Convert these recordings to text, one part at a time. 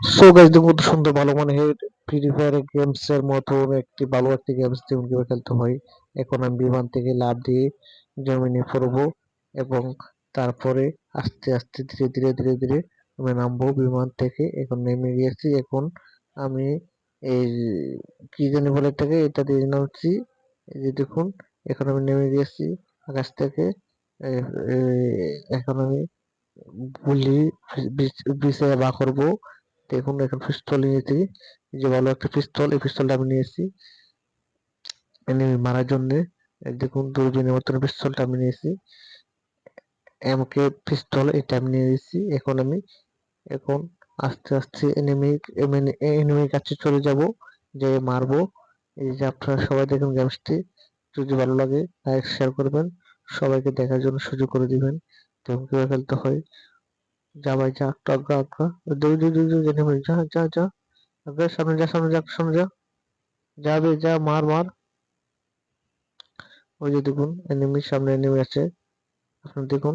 So guys দেখুন কত সুন্দর ভালো মানে ফ্রি ফায়ার গেমস এর মতো একটি ভালো একটি গেমস যেমন কীভাবে খেলতে হয় এখন আমি বিমান থেকে লাফ দিয়ে জমিনে পড়ব এবং তারপরে আস্তে আস্তে ধীরে ধীরে ধীরে ধীরে আমি নামবো বিমান থেকে এখন নেমে গিয়েছি এখন আমি এই কি জানি বলে থেকে এটা দিয়ে নামছি যে দেখুন এখন আমি নেমে গিয়েছি আকাশ থেকে এখন আমি গুলি বিছে বা করব দেখুন, এখন পিস্তল নিয়েছি। যে ভালো একটা পিস্তল এই পিস্তলটা আমি নিয়েছি এনিমি মারার জন্য দেখুন দূরবীনের মতন পিস্তলটা আমি নিয়েছি এমকে পিস্তল এটা আমি নিয়েছি এখন আমি, এখন আস্তে আস্তে এনিমি এনিমির কাছে চলে যাব, যে মারবো। এই যে আপনারা সবাই দেখুন গেমসটি যদি ভালো লাগে লাইক শেয়ার করবেন। সবাইকে দেখার জন্য সুযোগ করে দিবেন। দেখুন কীভাবে খেলতে হয়। যা ভাই, যা একটু আগ্রা আগ্রা দুই দুই দুই দুই এনিমি যা যা যা। আগে সামনে যা সামনে যা সামনে যা। যাবে যা, মার মার। ওই যে দেখুন এনিমির সামনে এনিমি আছে। আপনি দেখুন,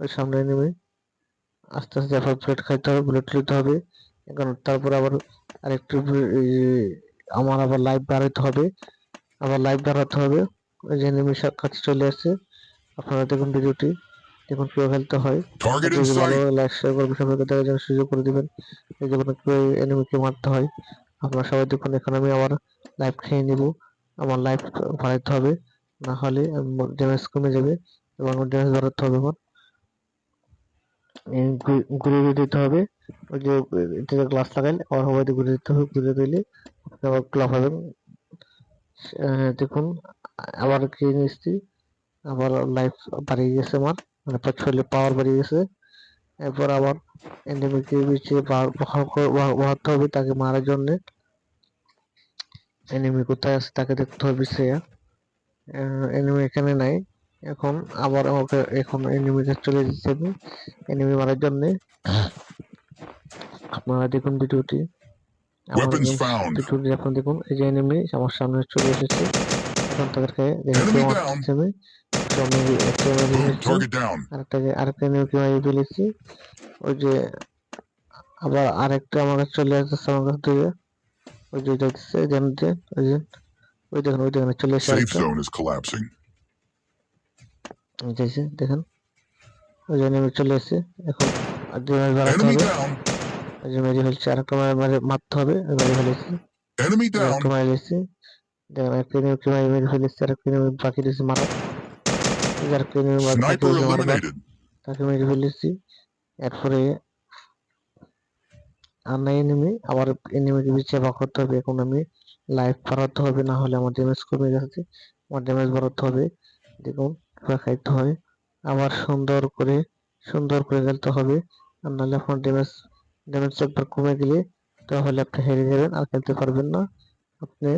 ওই সামনে এনিমি আস্তে আস্তে এবার বুলেট খাইতে হবে বুলেট নিতে হবে। এখন তারপর আবার আরেকটু আমার আবার লাইভ বাড়াতে হবে। আবার লাইভ বাড়াতে হবে। ওই যে এনিমির কাছে চলে আসছে। আপনারা দেখুন ভিডিওটি দেখুন কীভাবে খেলতে হয়। Target ভালো sight. লাইক শেয়ার করবেন সবাইকে দেখার জন্য সুযোগ করে দিবেন এই যে কোনো কীভাবে এনিমিকে মারতে হয়। আপনারা সবাই দেখুন এখন আমি আমার লাইফ খেয়ে নিব। আমার লাইফ বাড়াইতে হবে না হলে ড্যামেজ কমে যাবে এবং ড্যামেজ বাড়াতে হবে আমার। এই ঘু- ঘুরিয়ে দিতে হবে। ওই যে এটাতে গ্লাস লাগাইলে আবার সবাই ঘুরে দিতে হবে ঘুরে দিলে আবার হবেন আহ, দেখুন আবার খেয়ে নিচ্ছি আবার লাইফ বাড়িয়ে গেছে আমার। মানে শরীরে পাওয়ার বাড়িয়ে গেছে এরপর আবার এনিমিকে বিছে বাড়াতে হবে তাকে মারার জন্য। এনিমি কোথায় আছে তাকে দেখতে হবে সে। এনিমি এখানে নাই। এখন আবার আমাকে এখন এনিমিকে চলে যেতে হবে এনিমি মারার জন্য। আপনারা দেখুন ভিডিওটি. ভিডিওটি আপনারা দেখুন এই যে এনিমি আমার সামনে চলে এসেছে। এখন তাদেরকে দেখে আমি. এসেছে। আরেকটা যে আরেকটা ফেলেছি ওই যে আবার আরেকটা আমার কাছে চলে আসতেছে আমার কাছ থেকে ওই যে যাচ্ছে জানতে ওই যে ওই দেখেন ওই দেখেন চলে এসে Safe আরেকটা। zone is collapsing. এই যাইছে দেখেন। ওই যে এনিমি চলে এসে এখন আর দুই মাস বাড়াতে হবে। ওই যে মেরে ফেলছে আরেকটা মারে মারে মারতে হবে মেরে ফেলেছি। আরেকটা মারে ফেলেছি দেখেন একটা এনিমিকে মারে মেরে ফেলেছি আরেকটা বাকি রয়েছে মারা এই যে আরেকটা এনিমি বাকি Sniper রয়েছে মারবার eliminated. তাকে মেরে ফেলেছি। এরপরে আর নাই এনিমি আবার এনিমিকে পিছিয়ে বাক করতে হবে। এখন আমি লাইফ বাড়াতে হবে না হলে আমার ড্যামেজ কমে যাচ্ছে। আমার ড্যামেজ বাড়াতে হবে। দেখুন খাইতে হয়। আবার সুন্দর করে সুন্দর করে খেলতে হবে। আর নাহলে আপনার ড্যামেজ ড্যামেজ একবার কমে গেলে তাহলে আপনি হেরে যাবেন আর খেলতে পারবেন না। আপনি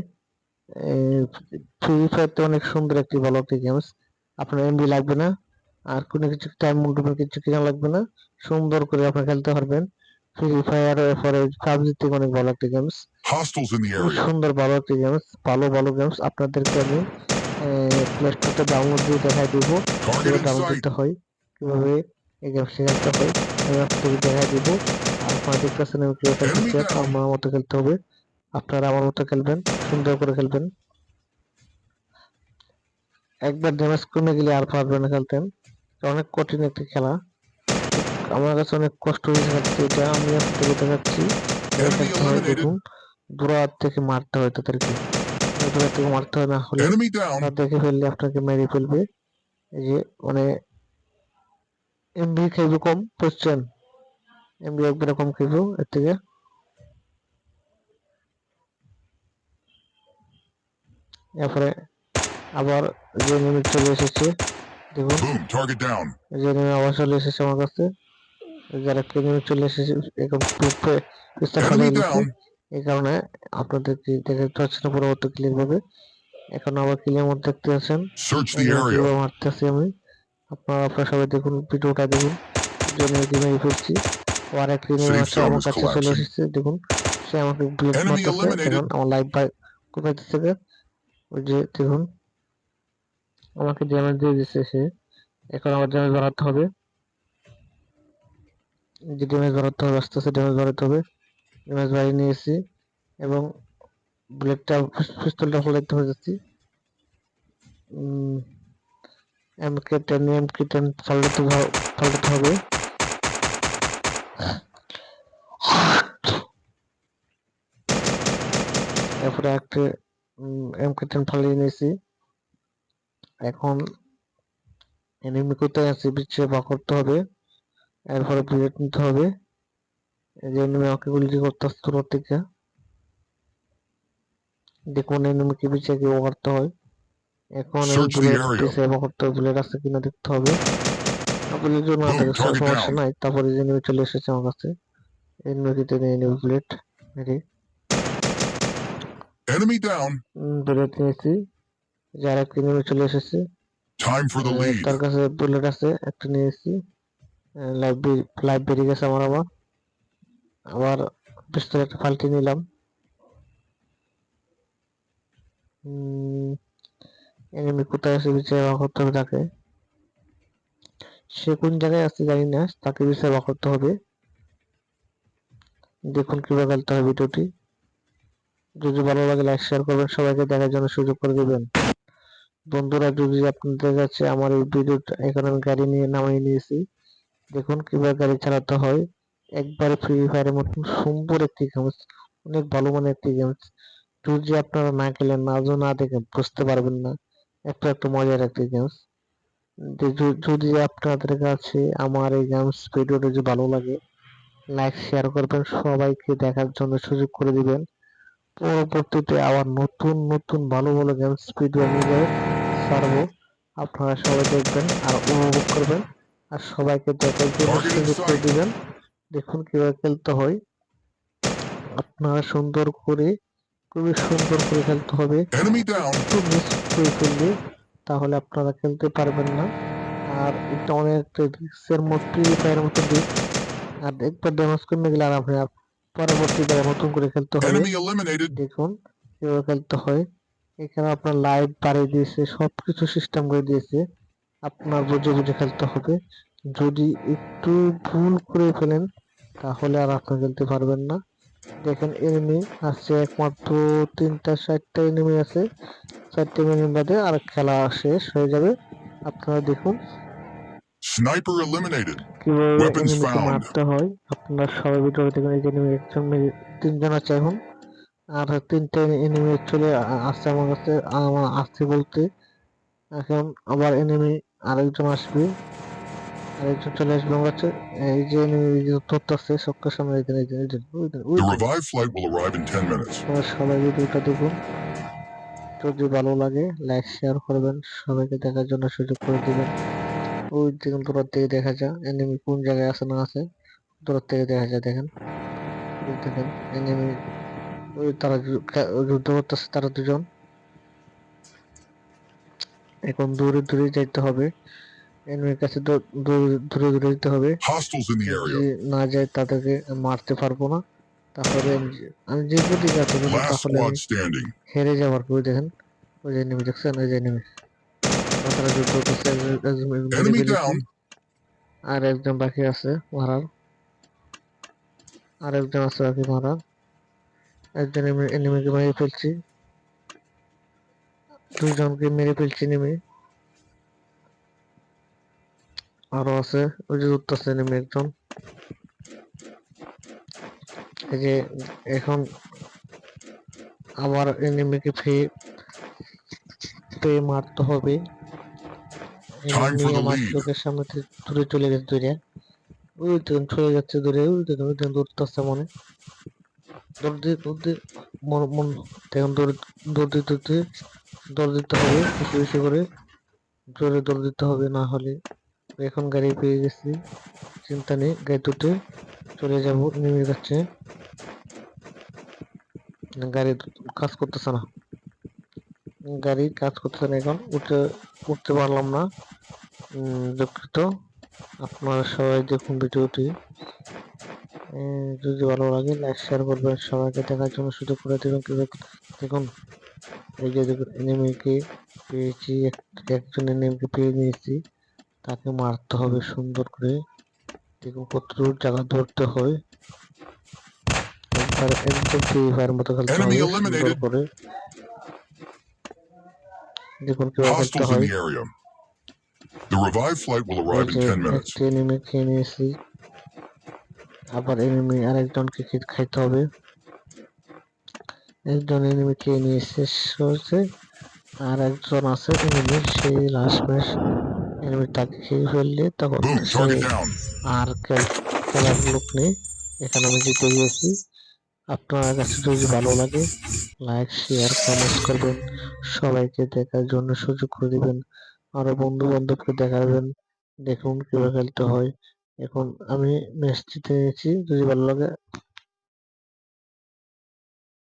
ফ্রি ফায়ার তো অনেক সুন্দর একটি ভালো একটি গেমস আপনার এমবি লাগবে না। আর কোনো কিছু টাইম মুভমেন্ট কিছু কিনা লাগবে না। সুন্দর করে আপনি খেলতে পারবেন। ফ্রি ফায়ার পরে পাবজি থেকে অনেক ভালো একটা গেমস সুন্দর ভালো একটা গেমস ভালো ভালো গেমস আপনাদেরকে আমি প্লে স্টোরতে ডাউনলোড দিয়ে দেখাই দিব। কীভাবে ডাউনলোড. দিতে হয় কীভাবে এই গেমস খেলতে হয় আমি আপনাদেরকে দেখাই দিব। আর আপনারা দেখতেছেন আমি কীভাবে খেলতেছি আমার মতো খেলতে হবে। আপনারা আমার মতো খেলবেন সুন্দর করে খেলবেন। একবার ড্যামেজ কমে গেলে আর পারবেন না খেলতেন অনেক কঠিন একটি খেলা। আমার কাছে অনেক কষ্ট হয়ে যাচ্ছে এটা আমি খেলতে হয় eliminated. দেখুন দূরাত থেকে মারতে হয় তাদেরকে। দূরাত থেকে মারতে হয় না হলে দেখে ফেললে আপনাকে মেরে ফেলবে। এই যে মানে এমবি খাইবে কম বুঝছেন এমবি একবারে কম খাইবে এর থেকে। এরপরে আবার যে নেমে চলে এসেছে দেখুন। যে নেমে আবার চলে এসেছে আমার কাছে। যারা নেমে চলে এসেছে ফেলে Enemy দিচ্ছে। এই কারণে আপনাদের কি দেখতে পাচ্ছেন না পরবর্তী ক্লিক হবে। এখন আবার ক্লিয়ার মধ্যে দেখতে আছেন। মারতেছি আমি। আপনারা আপনারা সবাই দেখুন ভিডিওটা দেখুন। জন্য কীভাবে ফেলছি ও আর এক ক্লিনিং আছে আমার কাছে চলে এসেছে দেখুন। সে আমাকে বুলেট মারতেছে. দেখুন আমার লাইফ বাই কোথায় থেকে? ওই যে দেখুন। আমাকে ড্যামেজ দিয়ে দিচ্ছে সে। এখন আমার ড্যামেজ বাড়াতে হবে। যে ড্যামেজ বাড়াতে হবে, আস্তে আস্তে ড্যামেজ বাড়াতে হবে। ড্যামেজ বাড়িয়ে নিয়েছি এবং ব্লেডটা পিস্তলটা ফলাইতে হয়ে যাচ্ছি। এমকে টেন এমকে টেন পাল্টাতে হ- পাল্টাতে হবে। তারপরে একটা এমকে টেন ফালিয়ে নিয়েছি। এখন এনিমি কোথায় আছে পিছিয়ে বা করতে হবে। এরপরে বুলেট নিতে হবে। এই যে এনিমি আমাকে গুলি করতে আসছে দূর থেকে দেখুন এনিমিকে পিছিয়ে গিয়ে করতে হয়। এখন এই বুলেট area. পিছিয়ে বা করতে হবে বুলেট আছে কিনা দেখতে হবে। বুলেট জন্য সমস্যা নাই। তারপরে যে এনিমি চলে এসেছে আমার কাছে এনিমিকে টেনে এনিমি বুলেট মেরে Enemy down. বুলেট নিয়েছি। যার এনিমি চলে এসেছে তার কাছে বুলেট আছে একটা নিয়েছি লাইভ লাইভ বেরিয়ে গেছে আমার আবার। আবার পিস্তল একটা পাল্টে নিলাম। এনিমি কোথায় আছে বিচার করতে হবে তাকে? সে কোন জায়গায় আছে জানি না তাকে বিচার করতে হবে। দেখুন কীভাবে খেলতে হবে ভিডিওটি। যদি ভালো লাগে লাইক শেয়ার করবেন। সবাইকে দেখার জন্য সুযোগ করে দিবেন। বন্ধুরা, যদি আপনাদের কাছে আমার এই ভিডিওটা এখন আমি গাড়ি নিয়ে নামিয়ে নিয়েছি, দেখুন কীভাবে গাড়ি চালাতে হয়। একবারে ফ্রি ফায়ারের মতন সুন্দর একটি গেমস অনেক ভালো মানের একটি গেমস যদি আপনারা না খেলেন না না দেখেন, বুঝতে পারবেন না। একটা একটা মজার একটি গেমস যদি আপনাদের কাছে আমার এই গেমস ভিডিওটা যদি ভালো লাগে লাইক শেয়ার করবেন, সবাইকে দেখার জন্য সুযোগ করে দিবেন। পরবর্তীতে আবার নতুন নতুন ভালো ভালো গেমস ভিডিও আমি ছাড়বো আপনারা সবাই দেখবেন আর উপভোগ করবেন। আর সবাইকে দেখার জন্য সুযোগ করে দিবেন। দেখুন কীভাবে খেলতে হয়। আপনারা সুন্দর করে খুবই সুন্দর করে খেলতে হবে। একটু মিস করে ফেললে তাহলে আপনারা খেলতে পারবেন না। আর এটা অনেক রিক্সের মতো ফ্রি ফায়ার মতো দিক আর একবার ড্যামেজ করে গেলে আর আপনার পরবর্তীতে নতুন করে খেলতে হবে। দেখুন কীভাবে খেলতে হয়। এখানে আপনার লাইভ বাড়িয়ে দিয়েছে সবকিছু সিস্টেম করে দিয়েছে। আপনার বুঝে বুঝে খেলতে হবে যদি একটু ভুল করে ফেলেন তাহলে আর আপনি খেলতে পারবেন না। দেখেন এনিমি আছে একমাত্র তিনটা চারটা এনিমি আছে। চারটে এনিমি বাদে আর খেলা শেষ হয়ে যাবে। আপনারা দেখুন। Sniper eliminated. কীভাবে Weapons এনিমিকে found. মারতে হয়? আপনার সবাই ভিডিও দেখুন এই enemy একজন তিনজন আছে এখন। আর তিনটে এনিমি চলে আসছে আমার কাছে আমার আসছে বলতে। এখন আবার এনিমি আরেকজন আসবে। আরেকজন চলে আসবে আমার কাছে। এই যে এনিমি ধরতেছে সবকে সামনে এই যে এই যে এই যে ওই যে ওই The যে। revived flight will arrive in 10 minutes. আপনারা সবাই ভিডিওটা দেখুন। যদি ভালো লাগে লাইক শেয়ার করবেন। সবাইকে দেখার জন্য সুযোগ করে দিবেন। ওই দেখুন দূরের থেকে দেখা যায় এনিমি কোন জায়গায় আছে না আছে দূরের থেকে দেখা যায় দেখেন। দেখেন এনিমি তারা যুদ্ধ করতেছে তারা দুজন। এখন দূরে দূরে যাইতে হবে। এনিমির কাছে দূরে দূরে যেতে হবে। না যায় তাদেরকে মারতে পারব না। তাহলে আমি যে- যদি যাতে তাহলে. হেরে যাওয়ার পরে দেখেন ওই যে নেমে দেখছেন ওই যে নেমে তারা যুদ্ধ করতেছে. আর একজন বাকি আছে মারার। আর একজন আছে বাকি মারার। একজন এনিমিকে মেরে ফেলছি। দুজনকে মেরে ফেলছি নেমে আরও আছে ওই যে উঠতেছে নেমে একজন। এই যে এখন আবার এনিমিকে ফেয়ে পেয়ে মারতে হবে। আমার চোখের সামনে থেকে দূরে চলে গেছে দূরে ওই দেখুন চলে যাচ্ছে দূরে ওই ওই দেখুন দৌড়তেছে মনে। দৌড় দিয়ে দৌড় দিয়ে মন দেখুন দৌড় দৌড় দিতে দিতে দৌড় দিতে হবে, বেশি বেশি করে জোরে দৌড় দিতে হবে, না হলে এখন গাড়ি পেয়ে গেছি। চিন্তা নেই, গাড়ি দুটো চলে যাব, নেমে যাচ্ছে। গাড়ি কাজ করতেছে না। গাড়ি কাজ করতেছে না এখন, উঠতে উঠতে পারলাম না। দুঃখিত। আপনারা সবাই দেখুন ভিডিওটি। যদি ভালো লাগে লাইক শেয়ার করবেন। সবাইকে দেখার জন্য সুযোগ করে দেবেন। দেখুন এই যে দেখুন এনিমিকে পেয়েছি এক- একজন এনিমিকে পেয়ে নিয়েছি। তাকে মারতে হবে সুন্দর করে। দেখুন কতটুকু জায়গা ধরতে হয়। একবার একদম ফ্রি ফায়ার মতো খেলতে হবে। সুন্দর করে। দেখুন কীভাবে খেলতে হয়। the revived flight will arrive in 10 minutes. একটি এনিমি খেয়ে নিয়েছি আবার এনিমি আরেকজনকে খাইতে হবে। একজন এনিমি খেয়ে নিয়ে শেষ হয়েছে। আর একজন আছে এনিমি সেই লাস্ট ম্যাচ এনিমি তাকে খেয়ে ফেললে তখন আর খেলার লোক নেই। এখানে আমি জিতে গিয়েছি। আপনার কাছে যদি ভালো লাগে লাইক শেয়ার কমেন্ট করবেন। সবাইকে দেখার জন্য সুযোগ করে দিবেন। আরও বন্ধু বান্ধবকে দেখাবেন। দেখুন কীভাবে খেলতে হয়। এখন আমি মেসটিতে গেছি যদি ভালো লাগে